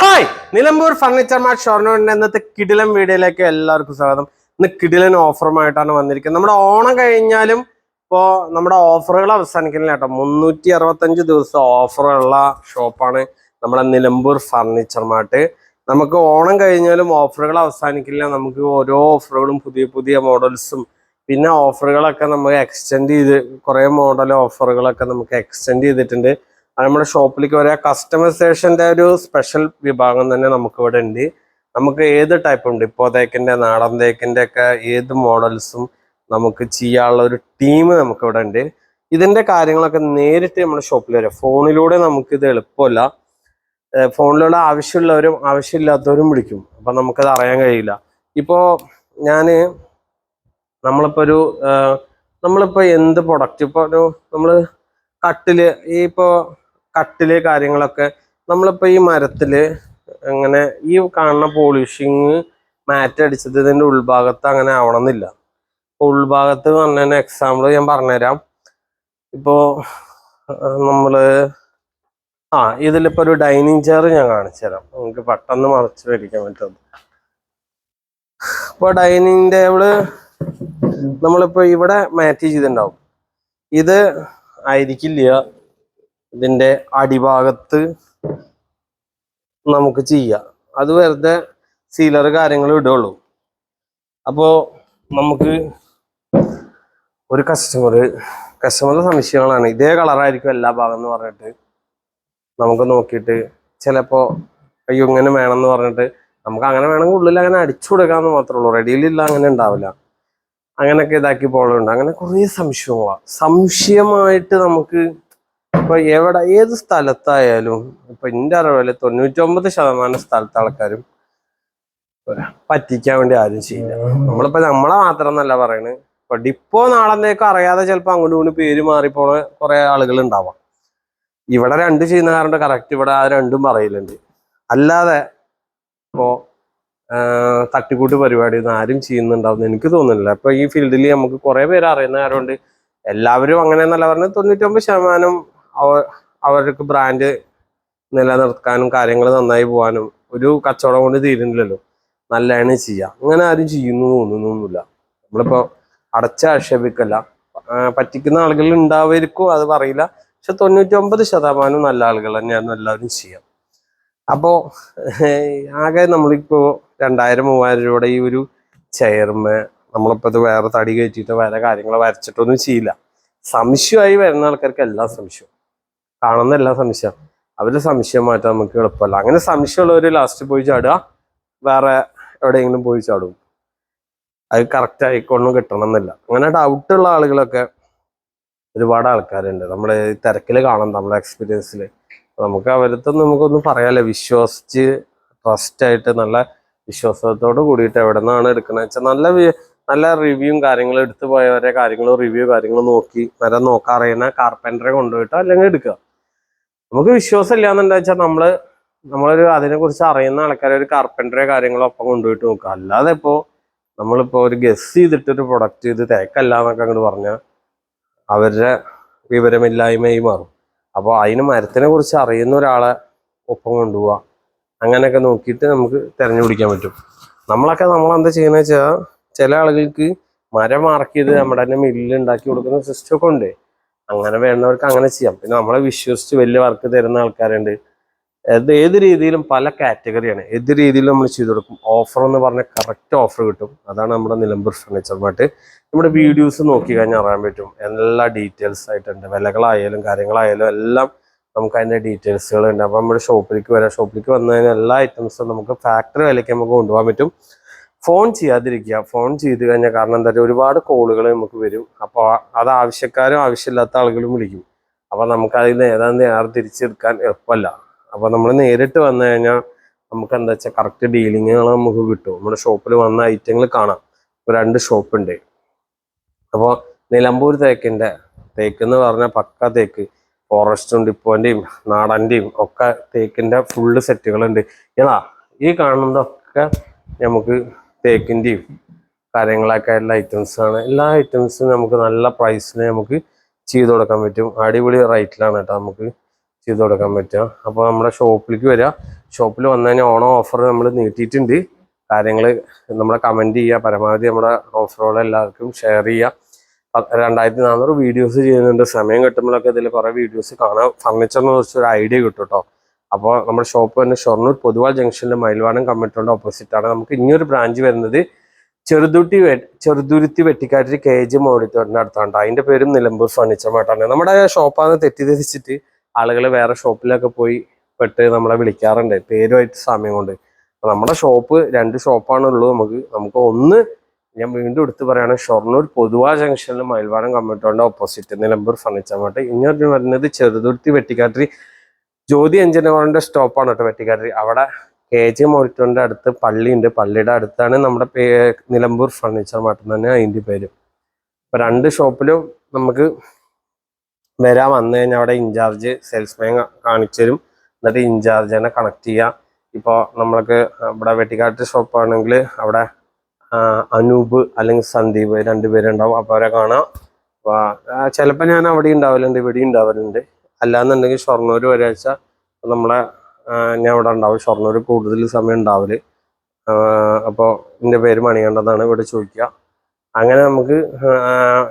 Hi Nilambur furniture mart ഷൊർണൂരിന്റെ ഇന്നത്തെ കിടിലൻ വീഡിയോയിലേക്ക് എല്ലാവർക്കും സ്വാഗതം. ഇന്ന് കിടിലൻ ഓഫറുമായിട്ടാണ് വന്നിരിക്കുന്നത്. നമ്മുടെ ഓണം കഴിഞ്ഞാലും ഇപ്പോ നമ്മുടെ ഓഫറുകൾ അവസാനിക്കുന്നില്ല കേട്ടോ. മുന്നൂറ്റി അറുപത്തഞ്ച് ദിവസം ഓഫറുള്ള ഷോപ്പാണ് നമ്മുടെ നിലമ്പൂർ ഫർണിച്ചർ മാർട്ട്. നമുക്ക് ഓണം കഴിഞ്ഞാലും ഓഫറുകൾ അവസാനിക്കില്ല. നമുക്ക് ഓരോ ഓഫറുകളും പുതിയ പുതിയ മോഡൽസും പിന്നെ ഓഫറുകളൊക്കെ നമുക്ക് എക്സ്റ്റെൻഡ് ചെയ്ത് കുറേ മോഡൽ ഓഫറുകളൊക്കെ നമുക്ക് എക്സ്റ്റെൻഡ് ചെയ്തിട്ടുണ്ട്. നമ്മുടെ ഷോപ്പിലേക്ക് വരിക കസ്റ്റമൈസേഷന്റെ ഒരു സ്പെഷ്യൽ വിഭാഗം തന്നെ നമുക്ക് ഇവിടെ ഉണ്ട്. നമുക്ക് ഏത് ടൈപ്പ് ഉണ്ട്? ഇപ്പോൾ തേക്കിന്റെ നാടൻ തേക്കിന്റെ ഒക്കെ ഏത് മോഡൽസും നമുക്ക് ചെയ്യാനുള്ള ഒരു ടീം നമുക്ക് ഇവിടെ ഉണ്ട്. ഇതിന്റെ കാര്യങ്ങളൊക്കെ നേരിട്ട് നമ്മുടെ ഷോപ്പിൽ വരാം. ഫോണിലൂടെ നമുക്ക് ഇത് എളുപ്പമല്ല ഫോണിലൂടെ ആവശ്യമുള്ളവരും ആവശ്യമില്ലാത്തവരും വിളിക്കും. അപ്പം നമുക്കത് അറിയാൻ കഴിയില്ല. ഇപ്പോൾ ഞാൻ നമ്മളിപ്പോൾ ഒരു നമ്മളിപ്പോൾ നമ്മളിപ്പോ എന്ത് പ്രൊഡക്റ്റ് ഇപ്പോൾ ഒരു നമ്മൾ കട്ടിൽ ഈ ഇപ്പോ കട്ടിൽ കാര്യങ്ങളൊക്കെ. നമ്മളിപ്പോൾ ഈ മരത്തിൽ അങ്ങനെ ഈ കാണുന്ന പോളിഷിങ് മാറ്റ് അടിച്ചത് ഇതിന്റെ ഉൾഭാഗത്ത് അങ്ങനെ ആവണമെന്നില്ല. ഉൾഭാഗത്ത് പറഞ്ഞ എക്സാമ്പിൾ ഞാൻ പറഞ്ഞുതരാം. ഇപ്പോൾ നമ്മൾ ആ ഇതിലിപ്പോ ഒരു ഡൈനിങ് ചെയർ ഞാൻ കാണിച്ചു തരാം നമുക്ക് പെട്ടെന്ന് മറച്ചു മേടിക്കാൻ പറ്റും. ഇപ്പൊ ഡൈനിങ് ടേബിൾ നമ്മളിപ്പോ ഇവിടെ മാറ്റ് ചെയ്തിട്ടുണ്ടാവും. ഇത് ആയിരിക്കില്ല. ഇതിന്റെ അടിഭാഗത്ത് നമുക്ക് ചെയ്യാം. അത് വെറുതെ സീലർ കാര്യങ്ങൾ ഇടുള്ളൂ അപ്പോ നമുക്ക് ഒരു കസ്റ്റമർ കസ്റ്റമറുടെ സംശയങ്ങളാണ്. ഇതേ കളറായിരിക്കും എല്ലാ ഭാഗം എന്ന് പറഞ്ഞിട്ട് നമുക്ക് നോക്കിയിട്ട് ചിലപ്പോ അയ്യോ ഇങ്ങനെ വേണം എന്ന് പറഞ്ഞിട്ട് നമുക്ക് അങ്ങനെ വേണമെങ്കിൽ ഉള്ളിൽ അങ്ങനെ അടിച്ചു കൊടുക്കാമെന്ന് മാത്രമേ ഉള്ളൂ. റെഡിയിലില്ല അങ്ങനെ ഉണ്ടാവില്ല. അങ്ങനെയൊക്കെ ഇതാക്കി പോകലുണ്ട്. അങ്ങനെ കുറേ സംശയങ്ങളാണ് സംശയമായിട്ട് നമുക്ക് ഇപ്പൊ എവിടെ ഏത് സ്ഥലത്തായാലും ഇപ്പൊ എന്റെ അറിവിൽ തൊണ്ണൂറ്റൊമ്പത് ശതമാനം സ്ഥലത്തെ ആൾക്കാരും പറ്റിക്കാൻ വേണ്ടി ആരും ചെയ്യില്ല. നമ്മളിപ്പോ നമ്മളെ മാത്രം എന്നല്ല പറയണത് ഇപ്പൊ ഡിപ്പോ നാളെന്നേക്കും അറിയാതെ ചിലപ്പോ അങ്ങോട്ടും ഇങ്ങോട്ടും പേര് മാറിപ്പോണ കുറെ ആളുകൾ ഉണ്ടാവാം ഇവിടെ രണ്ട് ചെയ്യുന്ന കാരണം കറക്റ്റ് ഇവിടെ ആ രണ്ടും പറയലുണ്ട്. അല്ലാതെ ഇപ്പോ തട്ടിക്കൂട്ട് പരിപാടി ഒന്നും ആരും ചെയ്യുന്നുണ്ടാവും എനിക്ക് തോന്നുന്നില്ല. ഇപ്പൊ ഈ ഫീൽഡിൽ നമുക്ക് കുറെ പേര് അറിയുന്ന കാരണം എല്ലാവരും അങ്ങനെ എന്നല്ല പറഞ്ഞത് തൊണ്ണൂറ്റൊമ്പത് ശതമാനം അവ അവർക്ക് ബ്രാൻഡ് നിലനിർത്താനും കാര്യങ്ങൾ നന്നായി പോകാനും ഒരു കച്ചവടം കൊണ്ട് തീരുന്നില്ലല്ലോ. നല്ലതാണ് ചെയ്യുക അങ്ങനെ ആരും ചെയ്യുന്നു തോന്നുന്നൊന്നുമില്ല. നമ്മളിപ്പോൾ അടച്ച ആക്ഷേപിക്കല്ല. പറ്റിക്കുന്ന ആളുകൾ ഉണ്ടാവുമായിരിക്കും അത് പറയില്ല. പക്ഷെ തൊണ്ണൂറ്റൊമ്പത് ശതമാനം നല്ല ആളുകൾ തന്നെയാണ് എല്ലാവരും ചെയ്യാം. അപ്പോൾ ആകെ നമ്മളിപ്പോൾ രണ്ടായിരം മൂവായിരം രൂപയുടെ ഈ ഒരു ചെയർമേ നമ്മളിപ്പോൾ ഇത് വേറെ തടി കയറ്റിയിട്ട് വേറെ കാര്യങ്ങൾ വരച്ചിട്ടൊന്നും ചെയ്യില്ല. സംശയമായി വരുന്ന ആൾക്കാർക്ക് എല്ലാ സംശയം. കാണുന്ന എല്ലാം സംശയം. അവരുടെ സംശയം മാറ്റാൻ നമുക്ക് എളുപ്പമല്ല. അങ്ങനെ സംശയമുള്ളവർ ലാസ്റ്റ് പോയി ചാടുക. വേറെ എവിടെയെങ്കിലും പോയി ചാടും. അത് കറക്റ്റ് ആയിക്കൊണ്ടും കിട്ടണം എന്നില്ല അങ്ങനെ ഡൗട്ട് ഉള്ള ആളുകളൊക്കെ ഒരുപാട് ആൾക്കാരുണ്ട്. നമ്മുടെ തിരക്കിൽ കാണാം നമ്മുടെ എക്സ്പീരിയൻസിൽ നമുക്ക് അവരത്തെ നമുക്കൊന്നും പറയാല്ല വിശ്വസിച്ച് ട്രസ്റ്റ് ആയിട്ട് നല്ല വിശ്വാസത്തോട് കൂടിയിട്ട് എവിടെ നിന്നാണ് എടുക്കുന്നത് വെച്ചാൽ നല്ല നല്ല റിവ്യൂവും കാര്യങ്ങളും എടുത്തു പോയവരെ കാര്യങ്ങളും റിവ്യൂ കാര്യങ്ങളും നോക്കി നല്ല നോക്കാൻ അറിയുന്ന കാർപ്പന്ററെ കൊണ്ടുപോയിട്ട് അല്ലെങ്കിൽ എടുക്കുക. നമുക്ക് വിശ്വാസം ഇല്ലാന്നുണ്ടാ വെച്ചാൽ നമ്മൾ നമ്മളൊരു അതിനെ കുറിച്ച് അറിയുന്ന ആൾക്കാരെ ഒരു കാർപ്പന്ററെ കാര്യങ്ങളോ ഒപ്പം കൊണ്ടുപോയിട്ട് നോക്കുക. അല്ലാതെ ഇപ്പോ നമ്മളിപ്പോ ഒരു ഗസ് ചെയ്തിട്ട് ഒരു പ്രൊഡക്റ്റ് ഇത് തേക്കല്ല എന്നൊക്കെ അങ്ങോട്ട് പറഞ്ഞാൽ അവരുടെ വിവരമില്ലായ്മയായി മാറും. അപ്പോൾ അതിന് മരത്തിനെ കുറിച്ച് അറിയുന്ന ഒരാളെ ഒപ്പം കൊണ്ടുപോവുക അങ്ങനെയൊക്കെ നോക്കിയിട്ട് നമുക്ക് തിരഞ്ഞുപിടിക്കാൻ പറ്റും. നമ്മളൊക്കെ നമ്മളെന്താ ചെയ്യുന്നത് വെച്ചാൽ ചില ആളുകൾക്ക് മരം മാർക്ക് ചെയ്ത് നമ്മുടെ തന്നെ മില്ലുണ്ടാക്കി കൊടുക്കുന്ന സിസ്റ്റമൊക്കെ ഉണ്ട്. അങ്ങനെ വേണ്ടവർക്ക് അങ്ങനെ ചെയ്യാം. പിന്നെ നമ്മളെ വിശ്വസിച്ച് വലിയ വർക്ക് തരുന്ന ആൾക്കാരുണ്ട്. അത് ഏത് രീതിയിലും പല കാറ്റഗറിയാണ് ഏത് രീതിയിലും നമ്മൾ ചെയ്തു കൊടുക്കും. ഓഫർ എന്ന് പറഞ്ഞാൽ കറക്റ്റ് ഓഫർ കിട്ടും. അതാണ് നമ്മുടെ നിലമ്പൂർ ഫർണിച്ചർ മാർട്ട്. നമ്മുടെ വീഡിയോസ് നോക്കി കഴിഞ്ഞാൽ അറിയാൻ പറ്റും. എല്ലാ ഡീറ്റെയിൽസ് ആയിട്ടുണ്ട്. വിലകളായാലും കാര്യങ്ങളായാലും എല്ലാം നമുക്ക് അതിന്റെ ഡീറ്റെയിൽസുകൾ ഉണ്ട്. അപ്പോൾ നമ്മുടെ ഷോപ്പിലേക്ക് വരാം. ഷോപ്പിലേക്ക് വന്നു കഴിഞ്ഞാൽ എല്ലാ ഐറ്റംസും നമുക്ക് ഫാക്ടറി വിലയ്ക്ക് നമുക്ക് കൊണ്ടുപോകാൻ പറ്റും. ഫോൺ ചെയ്യാതിരിക്കുക. ഫോൺ ചെയ്ത് കഴിഞ്ഞാൽ കാരണം എന്താ ഒരുപാട് കോളുകൾ നമുക്ക് വരും. അപ്പോൾ അത് ആവശ്യക്കാരും ആവശ്യമില്ലാത്ത ആളുകളും വിളിക്കും. അപ്പോൾ നമുക്ക് അതിൽ ഏതാണ്ട് നേരെ തിരിച്ചെടുക്കാൻ എളുപ്പമല്ല. അപ്പോൾ നമ്മൾ നേരിട്ട് വന്നു കഴിഞ്ഞാൽ നമുക്ക് എന്താ വെച്ചാൽ കറക്റ്റ് ഡീലിങ്ങുകൾ നമുക്ക് കിട്ടും. നമ്മുടെ ഷോപ്പിൽ വന്ന ഐറ്റങ്ങൾ കാണാം. ഇപ്പോൾ രണ്ട് ഷോപ്പുണ്ട്. അപ്പോൾ നിലമ്പൂർ തേക്കിന്റെ തേക്ക് എന്ന് പറഞ്ഞാൽ പക്ക തേക്ക്. ഫോറസ്റ്റും ഡിപ്പോന്റെയും നാടന്റെയും ഒക്കെ തേക്കിന്റെ ഫുള്ള് സെറ്റുകളുണ്ട് ഏതാ ഈ കാണുന്നതൊക്കെ നമുക്ക് തേക്കിന്റെയും കാര്യങ്ങളൊക്കെ എല്ലാ ഐറ്റംസാണ് എല്ലാ ഐറ്റംസും നമുക്ക് നല്ല പ്രൈസിന് നമുക്ക് ചെയ്ത് കൊടുക്കാൻ പറ്റും. അടിപൊളി റേറ്റിലാണ് കേട്ടോ നമുക്ക് ചെയ്ത് കൊടുക്കാൻ പറ്റുക. അപ്പോൾ നമ്മുടെ ഷോപ്പിലേക്ക് വരിക. ഷോപ്പിൽ വന്നു കഴിഞ്ഞാൽ ഓണം ഓഫർ നമ്മൾ നീട്ടിയിട്ടുണ്ട്. കാര്യങ്ങൾ നമ്മളെ കമന്റ് ചെയ്യുക. പരമാവധി നമ്മുടെ ഓഫറുകൾ എല്ലാവർക്കും ഷെയർ ചെയ്യുക. രണ്ടായിരത്തി നാനൂറ് വീഡിയോസ് ചെയ്യുന്നുണ്ട് സമയം കിട്ടുമ്പോഴൊക്കെ ഇതിൽ കുറേ വീഡിയോസ് കാണാം. ഫർണിച്ചറിനെ കുറിച്ച് ഒരു ഐഡിയ കിട്ടും കേട്ടോ അപ്പോൾ നമ്മുടെ ഷോപ്പ് തന്നെ ഷൊർണൂർ പൊതുവാൾ ജംഗ്ഷനിലെ മയിൽവാണം ഓപ്പോസിറ്റ് ആണ്. നമുക്ക് ഇനിയൊരു ബ്രാഞ്ച് വരുന്നത് ചെറുതുട്ടി ചെറുതുരുത്തി വെട്ടിക്കാട്ടിൽ കെ ജി മോഡിറ്റോറിന്റെ അടുത്താണ് അതിന്റെ പേരും നിലമ്പൂർ ഫർണിച്ചർ മാട്ടാണ് നമ്മുടെ ഷോപ്പാണ് തെറ്റിദ്ധരിച്ചിട്ട് ആളുകൾ വേറെ ഷോപ്പിലൊക്കെ പോയി പെട്ട് നമ്മളെ വിളിക്കാറുണ്ട്. പേരുമായിട്ട് സമയം കൊണ്ട്. നമ്മുടെ ഷോപ്പ് രണ്ട് ഷോപ്പാണുള്ളൂ നമുക്ക് നമുക്ക് ഒന്ന് ഞാൻ വീണ്ടും എടുത്തു പറയാണ് ഷൊർണൂർ പൊതുവാ ജംഗ്ഷനിൽ മയിൽവാനം കമ്മിറ്റോറിന്റെ ഓപ്പോസിറ്റ് നിലമ്പൂർ ഫർണിച്ചർ മാട്ട് ഇനി വരുന്നത് ചെറുതുരുത്തി വെട്ടിക്കാട്ടിൽ ജ്യോതി എഞ്ചിനീയറിന്റെ സ്റ്റോപ്പാണ് കേട്ടോ വെട്ടിക്കാട്ടിൽ അവിടെ കെ ജി മോറിറ്റോറിന്റെ അടുത്ത് പള്ളിയുണ്ട്. പള്ളിയുടെ അടുത്താണ് നമ്മുടെ നിലമ്പൂർ ഫർണിച്ചർ മാർട്ട് തന്നെ അതിന്റെ പേര്. അപ്പൊ രണ്ട് ഷോപ്പിലും നമുക്ക് വരാൻ വന്നു കഴിഞ്ഞാൽ അവിടെ ഇൻചാർജ് സെയിൽസ്മാൻ കാണിച്ചു തരും. എന്നിട്ട് ഇൻചാർജിനെ കണക്ട് ചെയ്യാം. ഇപ്പോൾ നമ്മൾക്ക് ഇവിടെ വെട്ടിക്കാട്ട് ഷോപ്പാണെങ്കിൽ അവിടെ അനൂപ് അല്ലെങ്കിൽ സന്ദീപ് രണ്ടുപേരുണ്ടാവും. അപ്പോൾ അവരെ കാണാം. അപ്പോൾ ചിലപ്പോൾ ഞാൻ അവിടെ ഉണ്ടാവലുണ്ട് ഇവിടെ ഉണ്ടാവലുണ്ട്. അല്ലാന്നുണ്ടെങ്കിൽ ഷൊർണൂർ ഒരാഴ്ച നമ്മളെ ഞാൻ ഇവിടെ ഉണ്ടാവും. ഷൊർണൂർ കൂടുതൽ സമയം ഉണ്ടാവൽ. അപ്പോൾ എന്റെ പേര് മണികണ്ഠന്നാണ് ഇവിടെ ചോദിക്കുക. അങ്ങനെ നമുക്ക്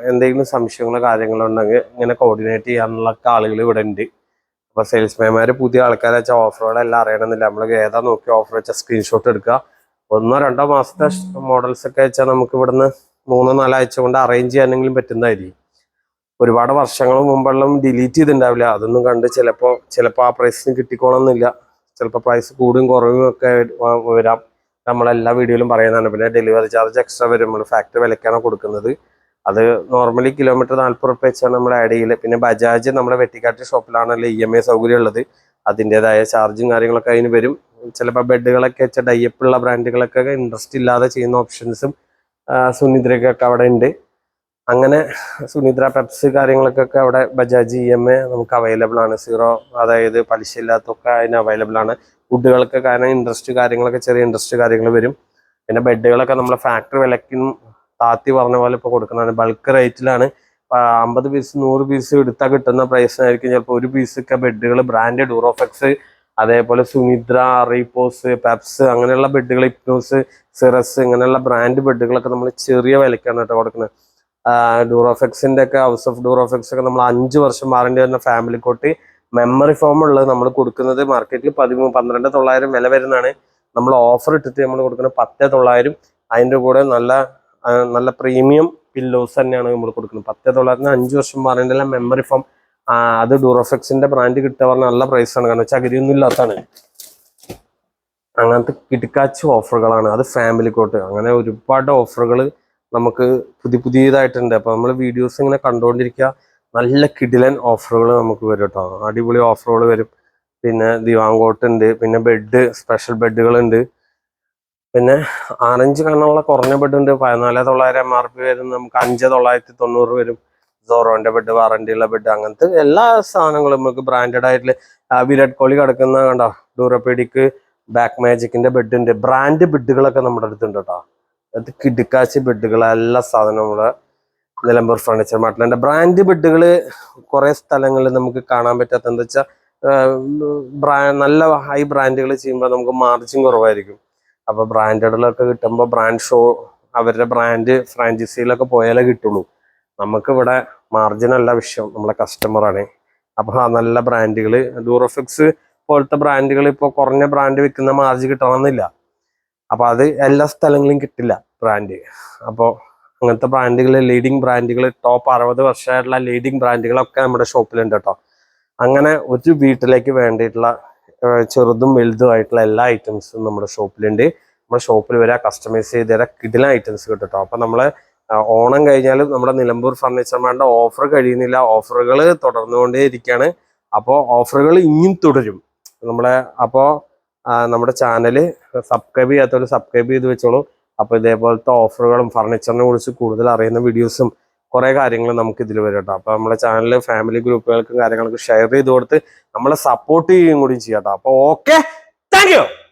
എന്തെങ്കിലും സംശയങ്ങളോ കാര്യങ്ങളോ ഉണ്ടെങ്കിൽ ഇങ്ങനെ കോർഡിനേറ്റ് ചെയ്യാനുള്ള ആളുകൾ ഇവിടെ ഉണ്ട്. അപ്പോൾ സെയിൽസ്മാൻമാർ പുതിയ ആൾക്കാരെ വെച്ചാൽ ഓഫറുകളെല്ലാം അറിയണമെന്നില്ല. നമ്മൾ ഏതാ നോക്കി ഓഫർ വെച്ചാൽ സ്ക്രീൻഷോട്ട് എടുക്കുക. ഒന്നോ രണ്ടോ മാസത്തെ മോഡൽസൊക്കെ വെച്ചാൽ നമുക്ക് ഇവിടുന്ന് മൂന്നോ നാലോ ആഴ്ച കൊണ്ട് അറേഞ്ച് ചെയ്യാനെങ്കിലും പറ്റുന്നതായിരിക്കും. ഒരുപാട് വർഷങ്ങൾ മുമ്പെല്ലാം ഡിലീറ്റ് ചെയ്തിട്ടുണ്ടാവില്ല. അതൊന്നും കണ്ട് ചിലപ്പോൾ ചിലപ്പോൾ ആ പ്രൈസിന് കിട്ടിക്കോണമെന്നില്ല ചിലപ്പോൾ പ്രൈസ് കൂടും കുറവും ഒക്കെ വരാം. നമ്മളെല്ലാ വീഡിയോയിലും പറയുന്നതാണ്. പിന്നെ ഡെലിവറി ചാർജ് എക്സ്ട്രാ വരും. നമ്മൾ ഫാക്ടറി വിലക്കാണ് കൊടുക്കുന്നത്. അത് നോർമലി കിലോമീറ്റർ നാൽപ്പത് റുപ്യ വെച്ചാണ് നമ്മൾ ആഡ് ചെയ്യൽ. പിന്നെ ബജാജ് നമ്മുടെ വെട്ടിക്കാട്ട് ഷോപ്പിലാണല്ലോ ഇ എം ഐ സൗകര്യം ഉള്ളത്. അതിന്റെതായ ചാർജും കാര്യങ്ങളൊക്കെ അതിന് വരും. ചിലപ്പോൾ ബെഡുകളൊക്കെ വെച്ച ഡയ്യപ്പുള്ള ബ്രാൻഡുകളൊക്കെ ഇൻട്രസ്റ്റ് ഇല്ലാതെ ചെയ്യുന്ന ഓപ്ഷൻസും സുനിദ്രയ്ക്കൊക്കെ അവിടെ ഉണ്ട്. അങ്ങനെ സുനിദ്ര പെപ്സ് കാര്യങ്ങൾക്കൊക്കെ അവിടെ ബജാജ് ഇ എം എ നമുക്ക് അവൈലബിൾ ആണ്. സീറോ അതായത് പലിശ ഇല്ലാത്തൊക്കെ അതിന് അവൈലബിൾ ആണ്. ഫുഡുകൾക്ക് കാരണം ഇൻട്രസ്റ്റ് കാര്യങ്ങളൊക്കെ ചെറിയ ഇൻട്രസ്റ്റ് കാര്യങ്ങൾ വരും. പിന്നെ ബെഡുകളൊക്കെ നമ്മൾ ഫാക്ടറി വിലക്കും താത്തി പറഞ്ഞ പോലെ ഇപ്പോൾ കൊടുക്കുന്നതാണ്. ബൾക്ക് റേറ്റിലാണ് അമ്പത് പീസ് നൂറ് പീസ് എടുത്താൽ കിട്ടുന്ന പ്രൈസിനായിരിക്കും ചിലപ്പോൾ ഒരു പീസൊക്കെ ബെഡുകൾ ബ്രാൻഡഡ് ഡൂറോഫെക്സ് അതേപോലെ സുനിദ്ര റീപോസ് പെപ്സ് അങ്ങനെയുള്ള ബെഡുകൾ ഇപ്നോസ് സിറസ് ഇങ്ങനെയുള്ള ബ്രാൻഡ് ബെഡുകളൊക്കെ നമ്മൾ ചെറിയ വിലക്കാണ് കേട്ടോ കൊടുക്കുന്നത്. ഡൂറോഫെക്സിന്റെ ഒക്കെ ഹൗസ് ഓഫ് ഡൂറോഫെക്സ് ഒക്കെ നമ്മൾ അഞ്ച് വർഷം വാറണ്ടി വരുന്ന ഫാമിലി കോട്ട് മെമ്മറി ഫോം ഉള്ളത് നമ്മൾ കൊടുക്കുന്നത് മാർക്കറ്റിൽ പതിമൂന്ന് പന്ത്രണ്ട് തൊള്ളായിരം വില വരുന്നതാണ്. നമ്മൾ ഓഫർ ഇട്ടിട്ട് നമ്മൾ കൊടുക്കുന്നത് പത്ത് തൊള്ളായിരം അതിന്റെ കൂടെ നല്ല നല്ല പ്രീമിയം പില്ലോസ് തന്നെയാണ് നമ്മൾ കൊടുക്കുന്നത്. പത്ത് തൊള്ളായിരത്തിന് അഞ്ച് വർഷം വാറണ്ടിയുള്ള മെമ്മറി ഫോം അത് ഡൂറോഫെക്സിന്റെ ബ്രാൻഡ് കിട്ടുക പറഞ്ഞാൽ നല്ല പ്രൈസാണ് കാരണം ചകിരിയൊന്നും ഇല്ലാത്തതാണ്. അങ്ങനത്തെ കിടക്കാച്ച് ഓഫറുകളാണ് അത് ഫാമിലി കോട്ട് അങ്ങനെ ഒരുപാട് ഓഫറുകൾ നമുക്ക് പുതിയ പുതിയതായിട്ടുണ്ട്. അപ്പൊ നമ്മൾ വീഡിയോസ് ഇങ്ങനെ കണ്ടുകൊണ്ടിരിക്കുക നല്ല കിടിലൻ ഓഫറുകൾ നമുക്ക് വരും കേട്ടോ അടിപൊളി ഓഫറുകൾ വരും. പിന്നെ ദിവാങ്കോട്ട് ഉണ്ട് പിന്നെ ബെഡ് സ്പെഷ്യൽ ബെഡുകൾ ഉണ്ട് പിന്നെ ആറഞ്ച് കണ്ണുള്ള കുറഞ്ഞ ബെഡ് ഉണ്ട്. പതിനാല് തൊള്ളായിരം എം ആർ പി വരും നമുക്ക് അഞ്ച് തൊള്ളായിരത്തി തൊണ്ണൂറ് വരും. സോറോന്റെ ബെഡ് വാറണ്ടി ഉള്ള ബെഡ് അങ്ങനത്തെ എല്ലാ സാധനങ്ങളും നമുക്ക് ബ്രാൻഡഡ് ആയിട്ടുള്ള വിരാട് കോഹ്ലി കിടക്കുന്ന കണ്ടോ? ഡൂറപ്പേഡിക്ക് ബാക്ക് മാജിക്കിന്റെ ബെഡ് ഉണ്ട്. ബ്രാൻഡ് ബെഡുകളൊക്കെ നമ്മുടെ അടുത്തുണ്ട് കേട്ടോ അത് കിടുക്കാച്ചി ബെഡുകൾ എല്ലാ സാധനവും നമ്മുടെ നിലമ്പൂർ ഫർണിച്ചർ മാർട്ടിലുണ്ട് ബ്രാൻഡ് ബെഡുകൾ കുറേ സ്ഥലങ്ങളിൽ നമുക്ക് കാണാൻ പറ്റാത്ത എന്താ വെച്ചാൽ നല്ല ഹൈ ബ്രാൻഡുകൾ ചെയ്യുമ്പോൾ നമുക്ക് മാർജിൻ കുറവായിരിക്കും. അപ്പൊ ബ്രാൻഡുകളൊക്കെ കിട്ടുമ്പോൾ ബ്രാൻഡ് ഷോ അവരുടെ ബ്രാൻഡ് ഫ്രാഞ്ചൈസിയിലൊക്കെ പോയാലേ കിട്ടുള്ളൂ. നമുക്ക് ഇവിടെ മാർജിൻ അല്ല വിഷയം നമ്മളെ കസ്റ്റമറാണ് അപ്പൊ ആ നല്ല ബ്രാൻഡുകൾ ഡൂറോഫിക്സ് പോലത്തെ ബ്രാൻഡുകൾ ഇപ്പോൾ കുറഞ്ഞ ബ്രാൻഡ് വിൽക്കുന്ന മാർജ് കിട്ടണമെന്നില്ല. അപ്പൊ അത് എല്ലാ സ്ഥലങ്ങളിലും കിട്ടില്ല ബ്രാൻഡ് അപ്പോൾ അങ്ങനത്തെ ബ്രാൻഡുകൾ ലീഡിങ് ബ്രാൻഡുകൾ ടോപ്പ് അറുപത് വർഷമായിട്ടുള്ള ലീഡിങ് ബ്രാൻഡുകളൊക്കെ നമ്മുടെ ഷോപ്പിലുണ്ട് കേട്ടോ അങ്ങനെ ഒരു വീട്ടിലേക്ക് വേണ്ടിയിട്ടുള്ള ചെറുതും വലുതുമായിട്ടുള്ള എല്ലാ ഐറ്റംസും നമ്മുടെ ഷോപ്പിലുണ്ട് നമ്മുടെ ഷോപ്പിൽ വരെ കസ്റ്റമൈസ് ചെയ്ത് തരാം കിടില ഐറ്റംസ് കിട്ടും കേട്ടോ അപ്പൊ നമ്മൾ ഓണം കഴിഞ്ഞാലും നമ്മുടെ നിലമ്പൂർ ഫർണിച്ചർമാരുടെ ഓഫർ കഴിയുന്നില്ല. ഓഫറുകൾ തുടർന്നുകൊണ്ടേ ഇരിക്കുകയാണ് അപ്പോൾ ഓഫറുകൾ ഇനിയും തുടരും. നമ്മളെ അപ്പോൾ നമ്മുടെ ചാനൽ സബ്സ്ക്രൈബ് ചെയ്യാത്തവർ സബ്സ്ക്രൈബ് ചെയ്ത് വെച്ചോളൂ. അപ്പോൾ ഇതേപോലത്തെ ഓഫറുകളും ഫർണിച്ചറിനെ കുറിച്ച് കൂടുതൽ അറിയുന്ന വീഡിയോസും കുറേ കാര്യങ്ങൾ നമുക്ക് ഇതിൽ വരും കേട്ടോ. അപ്പോൾ നമ്മുടെ ചാനൽ ഫാമിലി ഗ്രൂപ്പുകൾക്കും കാര്യങ്ങൾക്കും ഷെയർ ചെയ്ത് കൊടുത്ത് നമ്മളെ സപ്പോർട്ട് ചെയ്യുകയും കൂടി ചെയ്യാം കേട്ടോ. അപ്പോൾ ഓക്കെ താങ്ക്